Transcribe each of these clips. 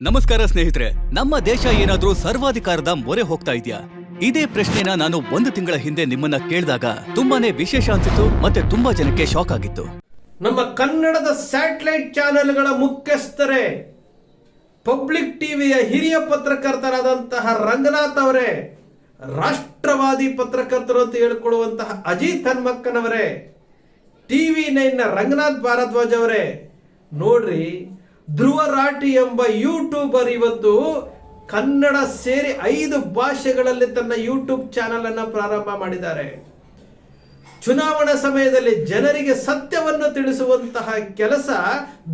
ನಮಸ್ಕಾರ ಸ್ನೇಹಿತರೆ, ನಮ್ಮ ದೇಶ ಏನಾದ್ರೂ ಸರ್ವಾಧಿಕಾರದ ಮೊರೆ ಹೋಗ್ತಾ ಇದೆಯಾ? ಇದೇ ಪ್ರಶ್ನೆನ ನಾನು ಒಂದು ತಿಂಗಳ ಹಿಂದೆ ನಿಮ್ಮನ್ನ ಕೇಳಿದಾಗ ತುಂಬಾನೇ ವಿಶೇಷ ಅನ್ಸಿತ್ತು ಮತ್ತೆ ತುಂಬಾ ಜನಕ್ಕೆ ಶಾಕ್ ಆಗಿತ್ತು. ನಮ್ಮ ಕನ್ನಡದ ಸ್ಯಾಟಲೈಟ್ ಚಾನೆಲ್ಗಳ ಮುಖ್ಯಸ್ಥರೇ, ಪಬ್ಲಿಕ್ ಟಿವಿಯ ಹಿರಿಯ ಪತ್ರಕರ್ತರಾದಂತಹ ರಂಗನಾಥ್ ಅವರೇ, ರಾಷ್ಟ್ರವಾದಿ ಪತ್ರಕರ್ತರು ಅಂತ ಹೇಳಿಕೊಳ್ಳುವಂತಹ ಅಜಿತ್ ಹನ್ಮಕ್ಕನವರೇ, ಟಿವಿ ನೈನ್ನ ರಂಗನಾಥ್ ಭಾರದ್ವಾಜ್ ಅವರೇ, ನೋಡ್ರಿ ಧ್ರುವ ರಾಠಿ ಎಂಬ ಯೂಟ್ಯೂಬರ್ ಇವತ್ತು ಕನ್ನಡ ಸೇರಿ ಐದು ಭಾಷೆಗಳಲ್ಲಿ ತನ್ನ ಯೂಟ್ಯೂಬ್ ಚಾನೆಲ್ ಅನ್ನು ಪ್ರಾರಂಭ ಮಾಡಿದ್ದಾರೆ. ಚುನಾವಣಾ ಸಮಯದಲ್ಲಿ ಜನರಿಗೆ ಸತ್ಯವನ್ನು ತಿಳಿಸುವಂತಹ ಕೆಲಸ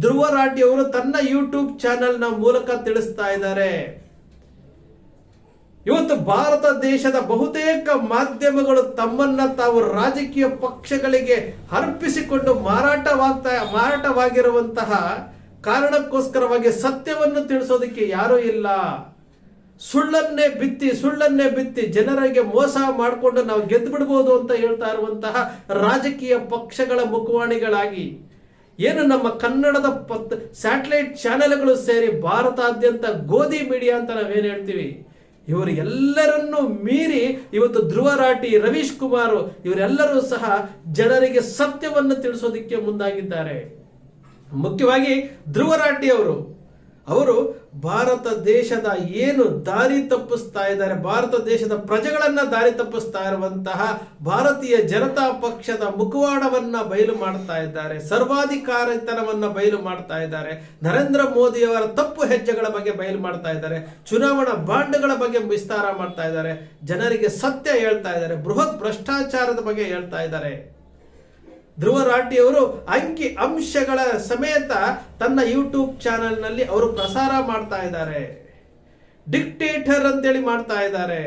ಧ್ರುವ ಅವರು ತನ್ನ ಯೂಟ್ಯೂಬ್ ಚಾನೆಲ್ನ ಮೂಲಕ ತಿಳಿಸ್ತಾ ಇದ್ದಾರೆ. ಇವತ್ತು ಭಾರತ ದೇಶದ ಬಹುತೇಕ ಮಾಧ್ಯಮಗಳು ತಮ್ಮನ್ನ ತಾವು ರಾಜಕೀಯ ಪಕ್ಷಗಳಿಗೆ ಅರ್ಪಿಸಿಕೊಂಡು ಮಾರಾಟವಾಗ್ತಾ ಮಾರಾಟವಾಗಿರುವಂತಹ ಕಾರಣಕ್ಕೋಸ್ಕರವಾಗಿ ಸತ್ಯವನ್ನು ತಿಳಿಸೋದಕ್ಕೆ ಯಾರೂ ಇಲ್ಲ. ಸುಳ್ಳನ್ನೇ ಬಿತ್ತಿ ಸುಳ್ಳನ್ನೇ ಬಿತ್ತಿ ಜನರಿಗೆ ಮೋಸ ಮಾಡಿಕೊಂಡು ನಾವು ಗೆದ್ದು ಬಿಡ್ಬೋದು ಅಂತ ಹೇಳ್ತಾ ಇರುವಂತಹ ರಾಜಕೀಯ ಪಕ್ಷಗಳ ಮುಖವಾಣಿಗಳಾಗಿ ಏನು ನಮ್ಮ ಕನ್ನಡದ ಪತ್, ಸ್ಯಾಟಲೈಟ್ ಚಾನೆಲ್ಗಳು ಸೇರಿ ಭಾರತಾದ್ಯಂತ ಗೋಧಿ ಮೀಡಿಯಾ ಅಂತ ನಾವೇನು ಹೇಳ್ತೀವಿ? ಇವರು ಎಲ್ಲರನ್ನೂ ಮೀರಿ ಇವತ್ತು ಧ್ರುವ ರಾಟಿ, ರವೀಶ್ ಕುಮಾರ್ ಇವರೆಲ್ಲರೂ ಸಹ ಜನರಿಗೆ ಸತ್ಯವನ್ನು ತಿಳಿಸೋದಕ್ಕೆ ಮುಂದಾಗಿದ್ದಾರೆ. ಮುಖ್ಯವಾಗಿ ಧ್ರುವ ರಾಠಿ ಅವರು. ಅವರು ಭಾರತ ದೇಶದ ಏನು ದಾರಿ ತಪ್ಪಿಸ್ತಾ ಇದ್ದಾರೆ, ಭಾರತ ದೇಶದ ಪ್ರಜೆಗಳನ್ನು ದಾರಿ ತಪ್ಪಿಸ್ತಾ ಇರುವಂತಹ ಭಾರತೀಯ ಜನತಾ ಪಕ್ಷದ ಮುಖವಾಡವನ್ನು ಬಯಲು ಮಾಡ್ತಾ ಇದ್ದಾರೆ, ಸರ್ವಾಧಿಕಾರಿತನವನ್ನ ಬಯಲು ಮಾಡ್ತಾ ಇದ್ದಾರೆ, ನರೇಂದ್ರ ಮೋದಿಯವರ ತಪ್ಪು ಹೆಜ್ಜೆಗಳ ಬಗ್ಗೆ ಬಯಲು ಮಾಡ್ತಾ ಇದ್ದಾರೆ, ಚುನಾವಣಾ ಬಾಂಡ್ಗಳ ಬಗ್ಗೆ ವಿಸ್ತಾರ ಮಾಡ್ತಾ ಇದ್ದಾರೆ, ಜನರಿಗೆ ಸತ್ಯ ಹೇಳ್ತಾ ಇದ್ದಾರೆ, ಬೃಹತ್ ಭ್ರಷ್ಟಾಚಾರದ ಬಗ್ಗೆ ಹೇಳ್ತಾ ಇದ್ದಾರೆ. ಧ್ರುವ ಅಂಕಿ ಅಂಶಗಳ ಸಮೇತ ತನ್ನ ಯೂಟ್ಯೂಬ್ ಚಾನೆಲ್ನಲ್ಲಿ ಅವರು ಪ್ರಸಾರ ಮಾಡ್ತಾ ಇದ್ದಾರೆ. ಡಿಕ್ಟೇಟರ್ ಅಂತೇಳಿ ಮಾಡ್ತಾ ಇದ್ದಾರೆ.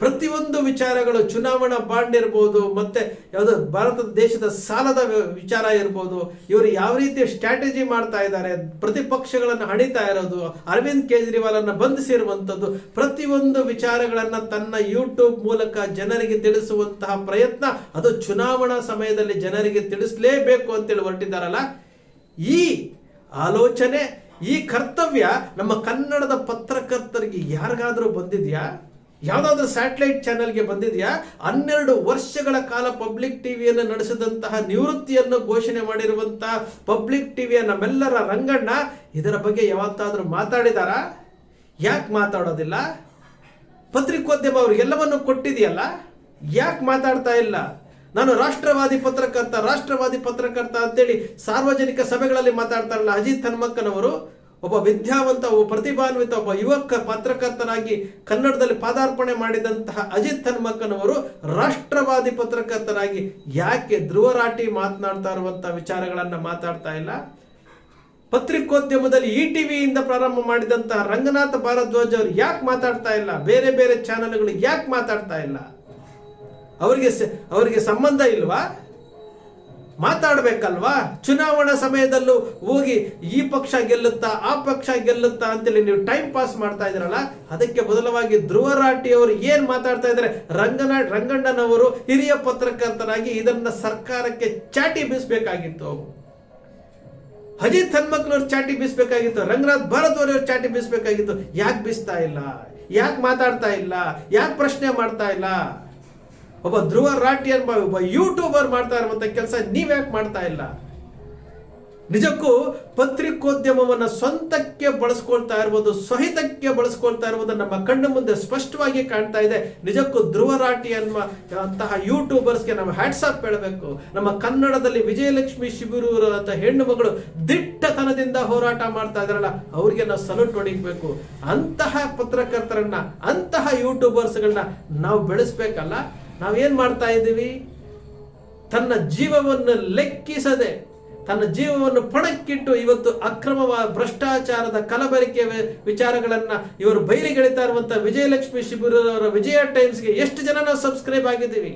ಪ್ರತಿಯೊಂದು ವಿಚಾರಗಳು ಚುನಾವಣಾ ಬಾಂಡ್ ಇರ್ಬೋದು, ಮತ್ತೆ ಯಾವುದು ಭಾರತ ದೇಶದ ಸಾಲದ ವಿಚಾರ ಇರ್ಬೋದು, ಇವರು ಯಾವ ರೀತಿ ಸ್ಟ್ರಾಟಜಿ ಮಾಡ್ತಾ ಇದ್ದಾರೆ, ಪ್ರತಿಪಕ್ಷಗಳನ್ನು ಹಣಿತಾ ಇರೋದು, ಅರವಿಂದ್ ಕೇಜ್ರಿವಾಲ್ ಅನ್ನ ಬಂಧಿಸಿರುವಂಥದ್ದು, ಪ್ರತಿಯೊಂದು ವಿಚಾರಗಳನ್ನ ತನ್ನ ಯೂಟ್ಯೂಬ್ ಮೂಲಕ ಜನರಿಗೆ ತಿಳಿಸುವಂತಹ ಪ್ರಯತ್ನ ಅದು ಚುನಾವಣಾ ಸಮಯದಲ್ಲಿ ಜನರಿಗೆ ತಿಳಿಸಲೇಬೇಕು ಅಂತೇಳಿ ಹೊರಟಿದ್ದಾರಲ್ಲ? ಈ ಆಲೋಚನೆ, ಈ ಕರ್ತವ್ಯ ನಮ್ಮ ಕನ್ನಡದ ಪತ್ರಕರ್ತರಿಗೆ ಯಾರಿಗಾದರೂ ಬಂದಿದ್ಯಾ? ಯಾವುದಾದ್ರೂ ಸ್ಯಾಟಲೈಟ್ ಚಾನೆಲ್ಗೆ ಬಂದಿದೆಯಾ? ಹನ್ನೆರಡು ವರ್ಷಗಳ ಕಾಲ ಪಬ್ಲಿಕ್ ಟಿವಿಯನ್ನು ನಡೆಸಿದಂತಹ ನಿವೃತ್ತಿಯನ್ನು ಘೋಷಣೆ ಮಾಡಿರುವಂತಹ ಪಬ್ಲಿಕ್ ಟಿವಿಯ ನಮ್ಮೆಲ್ಲರ ರಂಗಣ್ಣ, ಇದರ ಬಗ್ಗೆ ಯಾವತ್ತಾದರೂ ಮಾತಾಡಿದಾರಾ? ಯಾಕೆ ಮಾತಾಡೋದಿಲ್ಲ? ಪತ್ರಿಕೋದ್ಯಮ ಅವ್ರಿಗೆ ಎಲ್ಲವನ್ನು ಕೊಟ್ಟಿದೆಯಲ್ಲ? ಯಾಕೆ ಮಾತಾಡ್ತಾ ಇಲ್ಲ? ನಾನು ರಾಷ್ಟ್ರವಾದಿ ಪತ್ರಕರ್ತ ರಾಷ್ಟ್ರವಾದಿ ಪತ್ರಕರ್ತ ಅಂತೇಳಿ ಸಾರ್ವಜನಿಕ ಸಭೆಗಳಲ್ಲಿ ಮಾತಾಡ್ತಾರಲ್ಲ ಅಜಿತ್ ಹನುಮಕ್ಕನವರು ಒಬ್ಬ ವಿದ್ಯಾವಂತ, ಒಬ್ಬ ಪ್ರತಿಭಾನ್ವಿತ, ಒಬ್ಬ ಯುವಕ ಪತ್ರಕರ್ತನಾಗಿ ಕನ್ನಡದಲ್ಲಿ ಪಾದಾರ್ಪಣೆ ಮಾಡಿದಂತಹ ಅಜಿತ್ ಹನುಮಕ್ಕನವರು ರಾಷ್ಟ್ರವಾದಿ ಪತ್ರಕರ್ತರಾಗಿ ಯಾಕೆ ಧ್ರುವರಾಟಿ ಮಾತನಾಡ್ತಾ ಇರುವಂತಹ ವಿಚಾರಗಳನ್ನು ಮಾತಾಡ್ತಾ ಇಲ್ಲ? ಪತ್ರಿಕೋದ್ಯಮದಲ್ಲಿ ಇ ಟಿವಿಯಿಂದ ಪ್ರಾರಂಭ ಮಾಡಿದಂತಹ ರಂಗನಾಥ ಭಾರದ್ವಾಜ್ ಅವರು ಯಾಕೆ ಮಾತಾಡ್ತಾ ಇಲ್ಲ? ಬೇರೆ ಬೇರೆ ಚಾನೆಲ್ಗಳು ಯಾಕೆ ಮಾತಾಡ್ತಾ ಇಲ್ಲ? ಅವರಿಗೆ ಅವರಿಗೆ ಸಂಬಂಧ ಇಲ್ವಾ? ಮಾತಾಡ್ಬೇಕಲ್ವಾ? ಚುನಾವಣಾ ಸಮಯದಲ್ಲೂ ಹೋಗಿ ಈ ಪಕ್ಷ ಗೆಲ್ಲುತ್ತಾ, ಆ ಪಕ್ಷ ಗೆಲ್ಲುತ್ತಾ ಅಂತೇಳಿ ನೀವು ಟೈಮ್ ಪಾಸ್ ಮಾಡ್ತಾ ಇದ್ರಲ್ಲ ಅದಕ್ಕೆ ಬದಲವಾಗಿ ಧ್ರುವ ರಾಟಿ ಅವರು ಏನ್ ಮಾತಾಡ್ತಾ ಇದ್ದಾರೆ? ರಂಗನ, ರಂಗಣ್ಣನವರು ಹಿರಿಯ ಪತ್ರಕರ್ತರಾಗಿ ಇದನ್ನ ಸರ್ಕಾರಕ್ಕೆ ಚಾಟಿ ಬೀಸಬೇಕಾಗಿತ್ತು. ಅಜಿತ್ ಹನ್ಮಕ್ನವ್ರು ಚಾಟಿ ಬೀಸಬೇಕಾಗಿತ್ತು, ರಂಗನಾಥ್ ಭರತ್ ಅವ್ರ ಚಾಟಿ ಬೀಸಬೇಕಾಗಿತ್ತು. ಯಾಕೆ ಬೀಸ್ತಾ ಇಲ್ಲ? ಯಾಕೆ ಮಾತಾಡ್ತಾ ಇಲ್ಲ? ಯಾಕೆ ಪ್ರಶ್ನೆ ಮಾಡ್ತಾ ಇಲ್ಲ? ಒಬ್ಬ ಧ್ರುವ ರಾಠಿ ಎಂಬ ಒಬ್ಬ ಯೂಟ್ಯೂಬರ್ ಮಾಡ್ತಾ ಇರುವಂತ ಕೆಲಸ ನೀವ್ಯಾಕೆ ಮಾಡ್ತಾ ಇಲ್ಲ? ನಿಜಕ್ಕೂ ಪತ್ರಿಕೋದ್ಯಮವನ್ನ ಸ್ವಂತಕ್ಕೆ ಬಳಸ್ಕೊಳ್ತಾ ಇರ್ಬೋದು, ಸಹಿತಕ್ಕೆ ಬಳಸ್ಕೊಳ್ತಾ ಇರ್ಬೋದು ನಮ್ಮ ಕಣ್ಣು ಮುಂದೆ ಸ್ಪಷ್ಟವಾಗಿ ಕಾಣ್ತಾ ಇದೆ. ನಿಜಕ್ಕೂ ಧ್ರುವ ರಾಠಿ ಅನ್ನುವ ಅಂತಹ ಯೂಟ್ಯೂಬರ್ಸ್ಗೆ ನಾವು ಹ್ಯಾಟ್ಸಪ್ ಹೇಳಬೇಕು. ನಮ್ಮ ಕನ್ನಡದಲ್ಲಿ ವಿಜಯಲಕ್ಷ್ಮಿ ಶಿಬಿರೂರು ಅಂತ ಹೆಣ್ಣು ಮಗಳು ದಿಟ್ಟತನದಿಂದ ಹೋರಾಟ ಮಾಡ್ತಾ ಇದಾರಲ್ಲ ಅವ್ರಿಗೆ ನಾವು ಸಲ್ಯೂಟ್ ಹೊಡಿಬೇಕು. ಅಂತಹ ಪತ್ರಕರ್ತರನ್ನ, ಅಂತಹ ಯೂಟ್ಯೂಬರ್ಸ್ಗಳನ್ನ ನಾವು ಬೆಳೆಸ್ಬೇಕಲ್ಲ ನಾವೇನ್ ಮಾಡ್ತಾ ಇದ್ದೀವಿ? ತನ್ನ ಜೀವವನ್ನು ಲೆಕ್ಕಿಸದೆ, ತನ್ನ ಜೀವವನ್ನು ಪಣಕ್ಕಿಟ್ಟು ಇವತ್ತು ಅಕ್ರಮವಾದ ಭ್ರಷ್ಟಾಚಾರದ ಕಲಬೆರಕೆ ವಿಚಾರಗಳನ್ನ ಇವರು ಬಯಲಿಗೆಳಿತಾ ಇರುವಂತ ವಿಜಯಲಕ್ಷ್ಮಿ ಶಿಬಿರವರ ವಿಜಯ ಟೈಮ್ಸ್ಗೆ ಎಷ್ಟು ಜನ ನಾವು ಸಬ್ಸ್ಕ್ರೈಬ್ ಆಗಿದ್ದೀವಿ?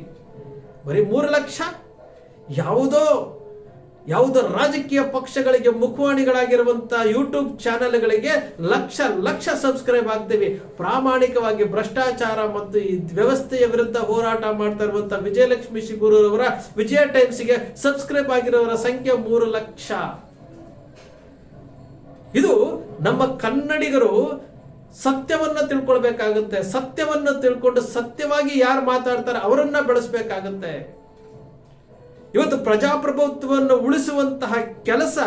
ಬರೀ ಮೂರು ಲಕ್ಷ? ಯಾವುದೋ ಯಾವುದೋ ರಾಜಕೀಯ ಪಕ್ಷಗಳಿಗೆ ಮುಖವಾಣಿಗಳಾಗಿರುವಂತಹ ಯೂಟ್ಯೂಬ್ ಚಾನೆಲ್ಗಳಿಗೆ ಲಕ್ಷ ಲಕ್ಷ ಸಬ್ಸ್ಕ್ರೈಬ್ ಆಗ್ತೀವಿ. ಪ್ರಾಮಾಣಿಕವಾಗಿ ಭ್ರಷ್ಟಾಚಾರ ಮತ್ತು ಈ ವ್ಯವಸ್ಥೆಯ ವಿರುದ್ಧ ಹೋರಾಟ ಮಾಡ್ತಾ ಇರುವಂತಹ ವಿಜಯಲಕ್ಷ್ಮಿ ಶಿಗೂರವರ ವಿಜಯ ಟೈಮ್ಸ್ಗೆ ಸಬ್ಸ್ಕ್ರೈಬ್ ಆಗಿರೋರ ಸಂಖ್ಯೆ ಮೂರು ಲಕ್ಷ. ಇದು ನಮ್ಮ ಕನ್ನಡಿಗರು ಸತ್ಯವನ್ನ ತಿಳ್ಕೊಳ್ಬೇಕಾಗುತ್ತೆ. ಸತ್ಯವನ್ನ ತಿಳ್ಕೊಂಡು ಸತ್ಯವಾಗಿ ಯಾರು ಮಾತಾಡ್ತಾರೆ ಅವರನ್ನ ಬೆಳೆಸ್ಬೇಕಾಗುತ್ತೆ. ಇವತ್ತು ಪ್ರಜಾಪ್ರಭುತ್ವವನ್ನು ಉಳಿಸುವಂತಹ ಕೆಲಸ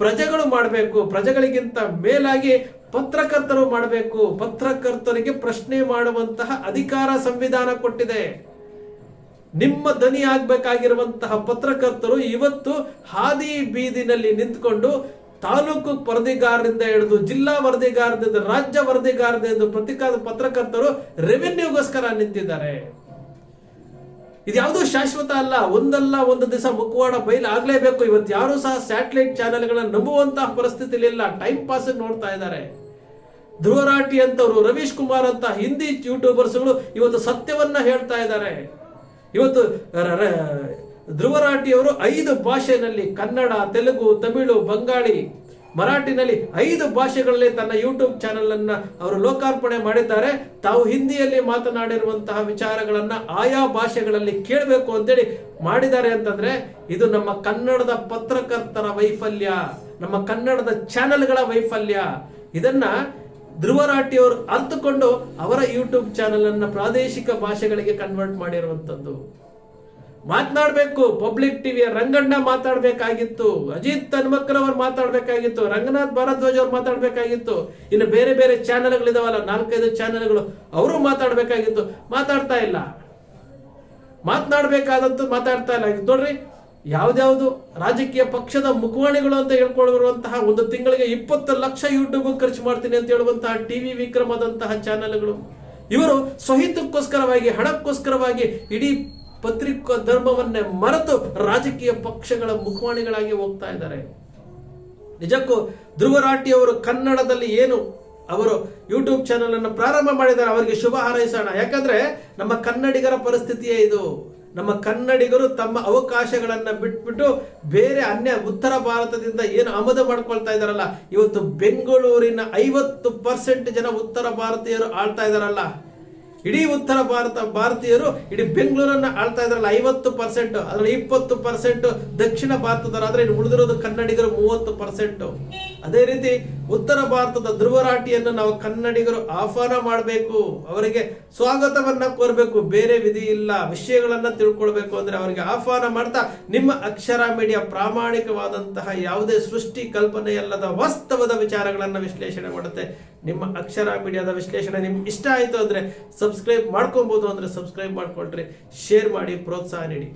ಪ್ರಜೆಗಳು ಮಾಡಬೇಕು. ಪ್ರಜೆಗಳಿಗಿಂತ ಮೇಲಾಗಿ ಪತ್ರಕರ್ತರು ಮಾಡಬೇಕು. ಪತ್ರಕರ್ತರಿಗೆ ಪ್ರಶ್ನೆ ಮಾಡುವಂತಹ ಅಧಿಕಾರ ಸಂವಿಧಾನ ಕೊಟ್ಟಿದೆ. ನಿಮ್ಮ ದನಿ ಆಗ್ಬೇಕಾಗಿರುವಂತಹ ಪತ್ರಕರ್ತರು ಇವತ್ತು ಹಾದಿ ಬೀದಿನಲ್ಲಿ ನಿಂತ್ಕೊಂಡು ತಾಲೂಕು ವರದಿಗಾರರಿಂದ ಹಿಡಿದು ಜಿಲ್ಲಾ ವರದಿಗಾರದಿಂದ ರಾಜ್ಯ ವರದಿಗಾರದಿಂದ ಪ್ರತಿಕಾ ಪತ್ರಕರ್ತರು ರೆವಿನ್ಯೂಗೋಸ್ಕರ ನಿಂತಿದ್ದಾರೆ. ಇದ್ಯಾವುದೂ ಶಾಶ್ವತ ಅಲ್ಲ, ಒಂದಲ್ಲ ಒಂದು ದಿವಸ ಮುಖವಾಡ ಬಯಲು ಆಗಲೇಬೇಕು. ಇವತ್ತು ಯಾರು ಸಹ ಸ್ಯಾಟಲೈಟ್ ಚಾನೆಲ್ಗಳನ್ನ ನಂಬುವಂತಹ ಪರಿಸ್ಥಿತಿಲಿ ಇಲ್ಲ ಟೈಮ್ ಪಾಸ್ ನೋಡ್ತಾ ಇದ್ದಾರೆ. ಧ್ರುವರಾಟಿ ಅಂತವರು, ರವೀಶ್ ಕುಮಾರ್ ಅಂತ ಹಿಂದಿ ಯೂಟ್ಯೂಬರ್ಸ್ಗಳು ಇವತ್ತು ಸತ್ಯವನ್ನ ಹೇಳ್ತಾ ಇದ್ದಾರೆ. ಇವತ್ತು ರ- ಅವರು ಐದು ಭಾಷೆನಲ್ಲಿ ಕನ್ನಡ, ತೆಲುಗು, ತಮಿಳು, ಬಂಗಾಳಿ ಮರಾಠಿನಲ್ಲಿ ಐದು ಭಾಷೆಗಳಲ್ಲಿ ತನ್ನ ಯೂಟ್ಯೂಬ್ ಚಾನೆಲ್ ಅನ್ನ ಅವರು ಲೋಕಾರ್ಪಣೆ ಮಾಡಿದ್ದಾರೆ. ತಾವು ಹಿಂದಿಯಲ್ಲಿ ಮಾತನಾಡಿರುವಂತಹ ವಿಚಾರಗಳನ್ನ ಆಯಾ ಭಾಷೆಗಳಲ್ಲಿ ಕೇಳಬೇಕು ಅಂತೇಳಿ ಮಾಡಿದ್ದಾರೆ ಅಂತಂದ್ರೆ, ಇದು ನಮ್ಮ ಕನ್ನಡದ ಪತ್ರಕರ್ತರ ವೈಫಲ್ಯ, ನಮ್ಮ ಕನ್ನಡದ ಚಾನೆಲ್ಗಳ ವೈಫಲ್ಯ. ಇದನ್ನ ಧ್ರುವರಾಟಿಯವರು ಅರ್ಥಕೊಂಡು ಅವರ ಯೂಟ್ಯೂಬ್ ಚಾನೆಲ್ ಅನ್ನ ಪ್ರಾದೇಶಿಕ ಭಾಷೆಗಳಿಗೆ ಕನ್ವರ್ಟ್ ಮಾಡಿರುವಂತದ್ದು. ಮಾತನಾಡಬೇಕು. ಪಬ್ಲಿಕ್ ಟಿವಿಯ ರಂಗಣ್ಣ ಮಾತಾಡಬೇಕಾಗಿತ್ತು ಅಜಿತ್ ತನ್ಮಕ್ಕರ್ ಅವರು ಮಾತಾಡಬೇಕಾಗಿತ್ತು ರಂಗನಾಥ್ ಭಾರದ್ವಾಜ್ ಅವ್ರು ಮಾತಾಡಬೇಕಾಗಿತ್ತು ಇನ್ನು ಬೇರೆ ಬೇರೆ ಚಾನೆಲ್ಗಳಿದಾವಲ್ಲ, ನಾಲ್ಕೈದು ಚಾನೆಲ್ಗಳು ಅವರು ಮಾತಾಡಬೇಕಾಗಿತ್ತು ಮಾತಾಡ್ತಾ ಇಲ್ಲ. ಮಾತನಾಡಬೇಕಾದಂತ ಮಾತಾಡ್ತಾ ಇಲ್ಲ. ನೋಡ್ರಿ, ಯಾವ್ದ್ಯಾವುದು ರಾಜಕೀಯ ಪಕ್ಷದ ಮುಖವಾಣಿಗಳು ಅಂತ ಹೇಳ್ಕೊಳ್ಳುವಂತಹ ಒಂದು ತಿಂಗಳಿಗೆ ಇಪ್ಪತ್ತು ಲಕ್ಷ ಯೂಟ್ಯೂಬ್ ಖರ್ಚು ಮಾಡ್ತೀನಿ ಅಂತ ಹೇಳುವಂತಹ ಟಿವಿ ವಿಕ್ರಮದಂತಹ ಚಾನೆಲ್ಗಳು. ಇವರು ಸ್ವಹಿತಕ್ಕೋಸ್ಕರವಾಗಿ, ಹಣಕ್ಕೋಸ್ಕರವಾಗಿ ಇಡೀ ಪತ್ರಿಕಾ ಧರ್ಮವನ್ನೇ ಮರೆತು ರಾಜಕೀಯ ಪಕ್ಷಗಳ ಮುಖವಾಣಿಗಳಾಗಿ ಹೋಗ್ತಾ ಇದ್ದಾರೆ. ನಿಜಕ್ಕೂ ಧ್ರುವರಾಟಿಯವರು ಕನ್ನಡದಲ್ಲಿ ಏನು ಅವರು ಯೂಟ್ಯೂಬ್ ಚಾನೆಲ್ ಅನ್ನು ಪ್ರಾರಂಭ ಮಾಡಿದ್ದಾರೆ, ಅವರಿಗೆ ಶುಭ ಹಾರೈಸೋಣ. ಯಾಕಂದ್ರೆ ನಮ್ಮ ಕನ್ನಡಿಗರ ಪರಿಸ್ಥಿತಿಯೇ ಇದು. ನಮ್ಮ ಕನ್ನಡಿಗರು ತಮ್ಮ ಅವಕಾಶಗಳನ್ನು ಬಿಟ್ಬಿಟ್ಟು ಬೇರೆ ಅನ್ಯ ಉತ್ತರ ಭಾರತದಿಂದ ಏನು ಆಮದು ಮಾಡ್ಕೊಳ್ತಾ ಇದಾರಲ್ಲ ಇವತ್ತು ಬೆಂಗಳೂರಿನ ಐವತ್ತು ಪರ್ಸೆಂಟ್ ಜನ ಉತ್ತರ ಭಾರತೀಯರು ಆಳ್ತಾ ಇದಾರಲ್ಲ ಇಡೀ ಉತ್ತರ ಭಾರತ ಭಾರತೀಯರು ಇಡೀ ಬೆಂಗಳೂರನ್ನ ಆಳ್ತಾ ಇದ್ರಲ್ಲ, ಐವತ್ತು ಪರ್ಸೆಂಟ್ ಅದ್ರಲ್ಲಿ ಇಪ್ಪತ್ತು ಪರ್ಸೆಂಟ್ ದಕ್ಷಿಣ ಭಾರತದವರಾದ್ರೆ ಇನ್ನು ಉಳಿದಿರೋದು ಕನ್ನಡಿಗರು ಮೂವತ್ತು ಪರ್ಸೆಂಟ್ ಅದೇ ರೀತಿ ಉತ್ತರ ಭಾರತದ ಧ್ರುವರಾಟಿಯನ್ನು ನಾವು ಕನ್ನಡಿಗರು ಆಹ್ವಾನ ಮಾಡಬೇಕು, ಅವರಿಗೆ ಸ್ವಾಗತವನ್ನ ಕೋರಬೇಕು, ಬೇರೆ ವಿಧಿ ಇಲ್ಲ, ವಿಷಯಗಳನ್ನ ತಿಳ್ಕೊಳ್ಬೇಕು ಅಂದ್ರೆ ಅವರಿಗೆ ಆಹ್ವಾನ ಮಾಡ್ತಾ ನಿಮ್ಮ ಅಕ್ಷರ ಮೀಡಿಯಾ ಪ್ರಾಮಾಣಿಕವಾದಂತಹ ಯಾವುದೇ ಸೃಷ್ಟಿ ಕಲ್ಪನೆಯಲ್ಲದ ವಾಸ್ತವದ ವಿಚಾರಗಳನ್ನ ವಿಶ್ಲೇಷಣೆ ಮಾಡುತ್ತೆ. ನಿಮ್ಮ ಅಕ್ಷರ ಮೀಡಿಯಾದ ವಿಶ್ಲೇಷಣೆ ನಿಮ್ಗೆ ಇಷ್ಟ ಆಯಿತು ಅಂದ್ರೆ ಸಬ್ಸ್ಕ್ರೈಬ್ ಮಾಡ್ಕೊಬಹುದು ಅಂದ್ರೆ ಸಬ್ಸ್ಕ್ರೈಬ್ ಮಾಡ್ಕೊಳ್ರಿ. ಶೇರ್ ಮಾಡಿ, ಪ್ರೋತ್ಸಾಹ ನೀಡಿ.